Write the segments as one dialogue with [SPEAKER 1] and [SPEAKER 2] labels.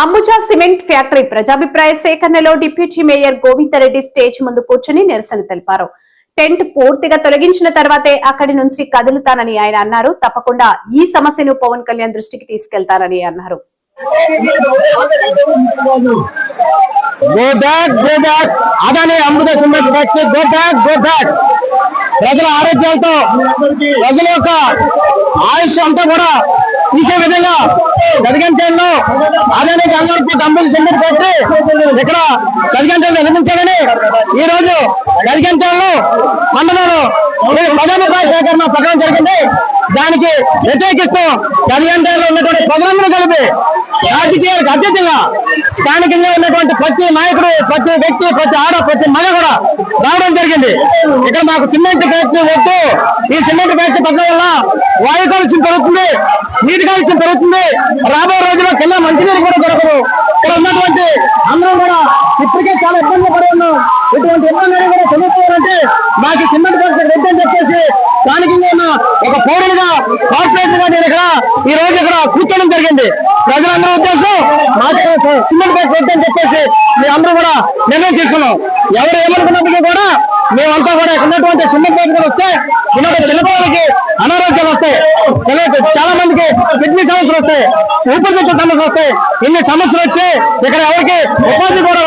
[SPEAKER 1] Ambuja cement factory ప్రజాభిప్రాయ సేకరణలో deputy mayor Govinda Reddy stage ముందు కూర్చుని నిరసన తెలిపారు. టెంట్ పూర్తిగా తొలగించిన తర్వాతే అక్కడి నుంచి కదులుతానని ఆయన అన్నారు. తప్పకుండా ఈ సమస్యను పవన్ కళ్యాణ్ దృష్టికి తీసుకెళ్తానని అన్నారు.
[SPEAKER 2] Go back go Adani Amrita cement factory. Go back go back ప్రజల ఆరోగ్యాలతో ప్రజల యొక్క ఆయుష్ అంతా కూడా తీసే విధంగా గదిగంటల్లో ఆదాయ గంగారు డంబుల్ సిమెంట్ పెట్టి ఇక్కడ గదిగంటలు నిర్మించాలని ఈ రోజు గదిగంటల్లో మండలంలో ప్రజాభిప్రాయ సేకరణ ప్రకటన జరిగింది. దానికి వ్యతిరేకిస్తూ గదిగంటల్లో ఉన్నటువంటి ప్రజలందరూ కలిపి రాజకీయాలకు అత్యధికంగా స్థానికంగా ఉన్నటువంటి ప్రతి నాయకుడు ప్రతి వ్యక్తి ప్రతి ఆడ ప్రతి మగ కూడా రావడం జరిగింది. ఇక్కడ మాకు సిమెంట్ ఫ్యాక్టరీ వద్దు. ఈ సిమెంట్ ఫ్యాక్టరీ పక్కన వల్ల వాయు కాలుష్యం పెరుగుతుంది నీటి కాలుష్యం పెరుగుతుంది. రాబోయే రోజుల్లో కింద మంచినీరు కూడా దొరకదు. ఇక్కడ ఉన్నటువంటి అందరం కూడా ఇప్పటికే చాలా ఇబ్బంది పడి ఉన్నాం ఇటువంటి ఇబ్బందులు కూడా తెలుసుకోవాలంటే మాకు సిమెంట్ ఫ్యాక్టరీ వద్దని చెప్పేసి స్థానికంగా ఉన్న ఒక పౌరుడిగా కార్పొరేటర్గా నేను ఇక్కడ ఈ రోజు ఇక్కడ కూర్చోవడం జరిగింది. ప్రజలందరూ ఉద్దేశం మాకు సిమెంట్ ఫ్యాక్టరీ వద్దని చెప్పేసి మీ అందరూ కూడా నిర్ణయం తీసుకున్నాం. ఎవరు ఏమనుకున్నప్పటికీ కూడా మేమంతా కూడా ఇక్కడ ఉన్నటువంటి సిమెంట్ ఫ్యాక్టరీ వస్తే ఉన్నటువంటి చిన్నపిల్లలకి అనారోగ్యాలు వస్తాయి. చాలా మందికి కిడ్నీ సమస్యలు వస్తాయి. ఊపిరితిత్తుల సమస్యలు వస్తాయి. ఇన్ని సమస్యలు వచ్చి ఇక్కడ ఎవరికి ఉపాధి కూడా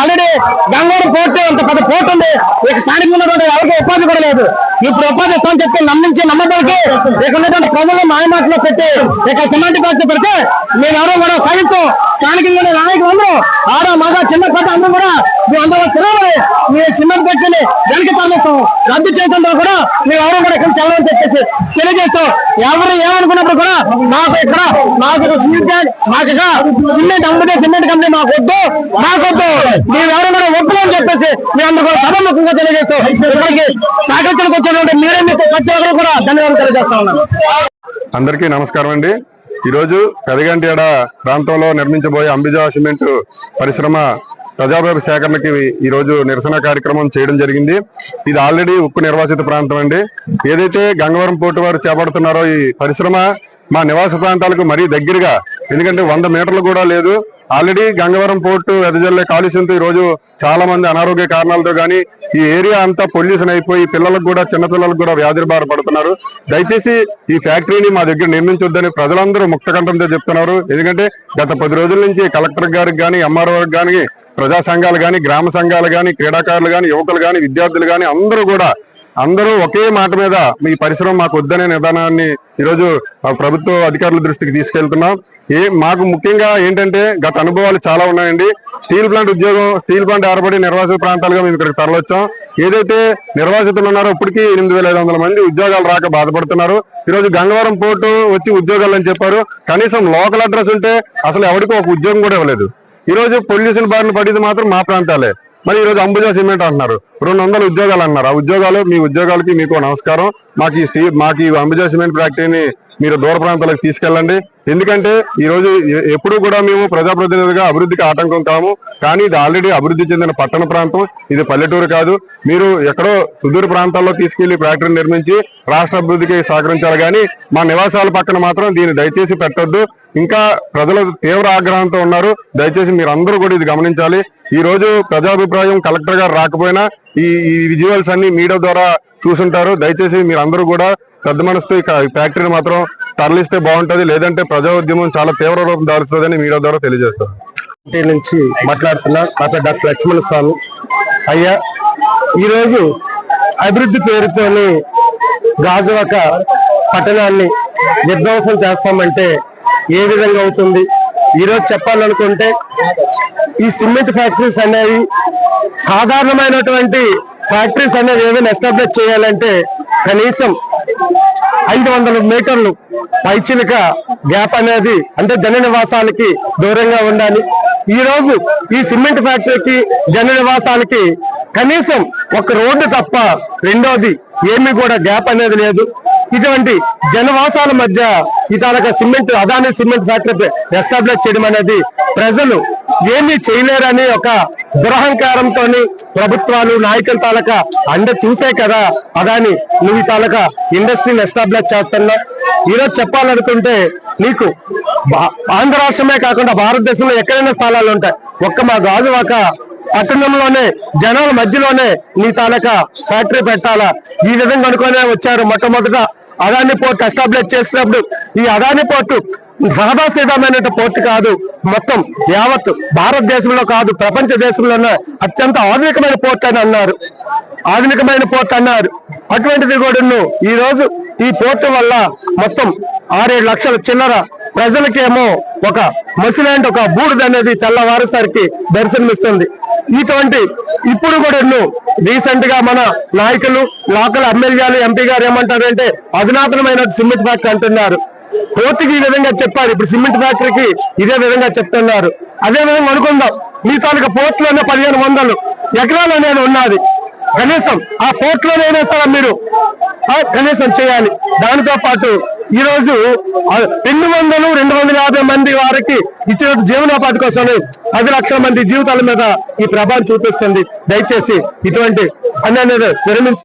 [SPEAKER 2] ఆల్రెడీ బెంగళూరు పోర్టు అంత పెద్ద పోర్టు ఉంది. ఇక స్థానికంగా ఉన్నటువంటి ఎవరికి ఉపాధి కూడా లేదు. ఇప్పుడు ఉపాధి ఇస్తామని చెప్పి నమ్మించి నమ్మడానికి ఇక ఉన్నటువంటి ప్రజలు మాయమాటలో పెట్టి ఇక సిమెంట్ ఫ్యాక్టరీ పెడితే మేము కూడా సాధించాం. స్థానికంగా ఉన్న నాయకులు ఆడ మగ చిన్న పెద్ద అందరూ కూడా మేము అందరూ తిరగలి మీ సిమెంట్ ఫ్యాక్టరీని వెనక్కి తరలిస్తాం. రద్దు చేయడంలో కూడా మేము ఎవరు కూడా ఇక్కడ చదవని చెప్పేసి తెలియజేస్తాం. ఎవరు ఏమనుకున్నప్పుడు కూడా మాకు ఇక్కడ మాకు సిమెంట్ మాకు సిమెంట్ అమ్ముతే సిమెంట్ కంపెనీ మాకు వద్దు మాకొద్దు మీరెవరు మేము ఎవరు కూడా ఒప్పుకోని చెప్పేసి మీ అందరూ కూడా సభముఖంగా తెలియజేస్తూ ఇక్కడికి సాగత్యానికి వచ్చినటువంటి మీరే మీతో ప్రతి ఒక్కరు కూడా ధన్యవాదాలు తెలియజేస్తా ఉన్నాను.
[SPEAKER 3] అందరికీ నమస్కారం అండి. ఈరోజు పెదగంటేడ ప్రాంతంలో నిర్మించబోయే అంబిజా సిమెంట్ పరిశ్రమ ప్రజాభిప్రాయ సేకరణకి ఈ రోజు నిరసన కార్యక్రమం చేయడం జరిగింది. ఇది ఆల్రెడీ ఉక్కు నిర్వాసిత ప్రాంతం అండి. ఏదైతే గంగవరం పోర్టు వారు చేపడుతున్నారో ఈ పరిశ్రమ మా నివాస ప్రాంతాలకు మరీ దగ్గరగా ఎందుకంటే వంద మీటర్లు కూడా లేదు. ఆల్రెడీ గంగవరం పోర్టు వెదజల్లే కాలుష్యంతో ఈ రోజు చాలా మంది అనారోగ్య కారణాలతో కానీ ఈ ఏరియా అంతా పొల్యూషన్ అయిపోయి పిల్లలకు కూడా చిన్నపిల్లలకు కూడా వ్యాధి బారి పడుతున్నారు. దయచేసి ఈ ఫ్యాక్టరీని మా దగ్గర నిర్మించొద్దని ప్రజలందరూ ముక్తకంఠంతో చెప్తున్నారు. ఎందుకంటే గత పది రోజుల నుంచి కలెక్టర్ గారికి కానీ ఎంఆర్ఓ కానీ ప్రజా సంఘాలు కానీ గ్రామ సంఘాలు కానీ క్రీడాకారులు కానీ యువకులు కానీ విద్యార్థులు కానీ అందరూ కూడా అందరూ ఒకే మాట మీద మీ పరిశ్రమ మాకు వద్దనే నిదానాన్ని ఈరోజు ప్రభుత్వ అధికారుల దృష్టికి తీసుకెళ్తున్నాం. ఏ మాకు ముఖ్యంగా ఏంటంటే గత అనుభవాలు చాలా ఉన్నాయండి. స్టీల్ ప్లాంట్ ఉద్యోగం స్టీల్ ప్లాంట్ ఏర్పడి నిర్వాసిత ప్రాంతాలుగా మేము ఇక్కడికి తరలొచ్చాం ఏదైతే నిర్వాసితులు ఉన్నారో ఇప్పటికీ ఎనిమిది వేల ఐదు వందల మంది ఉద్యోగాలు రాక బాధపడుతున్నారు. ఈరోజు గంగవరం పోర్టు వచ్చి ఉద్యోగాలు అని చెప్పారు. కనీసం లోకల్ అడ్రస్ ఉంటే అసలు ఎవరికి ఒక ఉద్యోగం కూడా ఇవ్వలేదు. ఈరోజు పొల్యూషన్ బారిన పడింది మాత్రం మా ప్రాంతాలే. మరి ఈ రోజు అంబుజా సిమెంట్ అంటున్నారు. రెండు వందల ఉద్యోగాలు అన్నారు. ఆ ఉద్యోగాలు మీ ఉద్యోగాలకి మీకు నమస్కారం. మాకు ఈ మాకు ఈ అంబుజా సిమెంట్ ఫ్యాక్టరీని మీరు దూర ప్రాంతాలకు తీసుకెళ్ళండి. ఎందుకంటే ఈరోజు ఎప్పుడూ కూడా మేము ప్రజాప్రతినిధిగా అభివృద్ధికి ఆటంకం కాము. కానీ ఇది ఆల్రెడీ అభివృద్ధి చెందిన పట్టణ ప్రాంతం. ఇది పల్లెటూరు కాదు. మీరు ఎక్కడో సుదూర ప్రాంతాల్లో తీసుకెళ్ళి ఫ్యాక్టరీ నిర్మించి రాష్ట్ర అభివృద్ధికి సహకరించాలి. కానీ మా నివాసాల పక్కన మాత్రం దీన్ని దయచేసి పెట్టొద్దు. ఇంకా ప్రజలు తీవ్ర ఆగ్రహంతో ఉన్నారు. దయచేసి మీరు అందరూ కూడా ఇది గమనించాలి. ఈ రోజు ప్రజాభిప్రాయం కలెక్టర్ గారు రాకపోయినా ఈ ఈ విజువల్స్ అన్ని మీడియా ద్వారా చూసుంటారు. దయచేసి మీరు అందరూ కూడా పెద్ద మనసుతో ఈ ఫ్యాక్టరీని మాత్రం తరలిస్తే బాగుంటుంది. లేదంటే ప్రజా ఉద్యమం చాలా తీవ్ర రూపం దారుస్తుందని మీడియా ద్వారా తెలియజేస్తారు
[SPEAKER 2] నుంచి మాట్లాడుతున్నా డాక్టర్ డాక్టర్ లక్ష్మణ స్వామి అయ్యా ఈరోజు అభివృద్ధి పేరుతోని గాజువాక పట్టణాన్ని విధ్వంసం చేస్తామంటే ఏ విధంగా అవుతుంది? ఈరోజు చెప్పాలనుకుంటే ఈ సిమెంట్ ఫ్యాక్టరీస్ అనేవి సాధారణమైనటువంటి ఫ్యాక్టరీస్ అనేవి ఏమైనా ఎస్టాబ్లిష్ చేయాలంటే కనీసం ఐదు వందల మీటర్లు పైచిలిక గ్యాప్ అనేది అంటే జన నివాసాలకి దూరంగా ఉండాలి. ఈ రోజు ఈ సిమెంట్ ఫ్యాక్టరీకి జన నివాసాలకి కనీసం ఒక రోడ్డు తప్ప రెండోది ఏమీ కూడా గ్యాప్ అనేది లేదు. ఇటువంటి జనవాసాల మధ్య ఈ తాలూకా cement Adani cement factory establish చేయడం అనేది ప్రజలు ఏమీ చేయలేరని ఒక దురహంకారంతో ప్రభుత్వాలు నాయకుల తాలూకా అండ చూసే కదా అదాని నువ్వు తాలక ఇండస్ట్రీని ఎస్టాబ్లిష్ చేస్తున్నా
[SPEAKER 4] ఈరోజు చెప్పాలనుకుంటే నీకు ఆంధ్ర రాష్ట్రమే కాకుండా భారతదేశంలో ఎక్కడైనా స్థలాలు ఉంటాయి. ఒక్క మా గాజువాక పట్టణంలోనే జనాల మధ్యలోనే నీ తాలక ఫ్యాక్టరీ పెట్టాలా? ఈ విధంగా అనుకునే వచ్చారు మొట్టమొదట అదాని పోర్ట్ ఎస్టాబ్లిష్ చేసినప్పుడు. ఈ అదాని పోర్టు సాదాసీదమైన పోర్టు కాదు. మొత్తం యావత్ భారతదేశంలో కాదు ప్రపంచ దేశంలోనే అత్యంత ఆధునికమైన పోర్ట్ అని అన్నారు. ఆధునికమైన పోర్ట్ అన్నారు. అటువంటిది కూడా ఈ రోజు ఈ పోర్టు వల్ల మొత్తం ఆరేడు లక్షల చిల్లర ప్రజలకేమో ఒక ముసిలాంటి ఒక బూడిద అనేది తెల్లవారేసరికి దర్శనమిస్తుంది. ఇటువంటి ఇప్పుడు కూడా రీసెంట్గా మన నాయకులు లోకల్ ఎమ్మెల్యేలు ఎంపీ గారు ఏమంటారంటే అధునాతనమైన సిమెంట్ ఫ్యాక్టరీ అంటున్నారు. పోర్టుకి ఈ విధంగా చెప్పారు. ఇప్పుడు సిమెంట్ ఫ్యాక్టరీకి ఇదే విధంగా చెప్తున్నారు. అదే విధంగా అనుకుందాం. మీ తాలూకా పోర్టులోనే పదిహేను వందలు ఎకరాలు అనేది ఉన్నది. కనీసం ఆ పోర్టులోనైనా సరే మీరు? ఆ, కనీసం చేయాలి. దానితో పాటు ఈ రోజు రెండు వందలు రెండు వందల యాభై మంది వారికి ఇచ్చిన జీవనోపాధి కోసం పది లక్షల మంది జీవితాల మీద ఈ ప్రభావం చూపిస్తుంది. దయచేసి ఇటువంటి పని అనేది విరమించి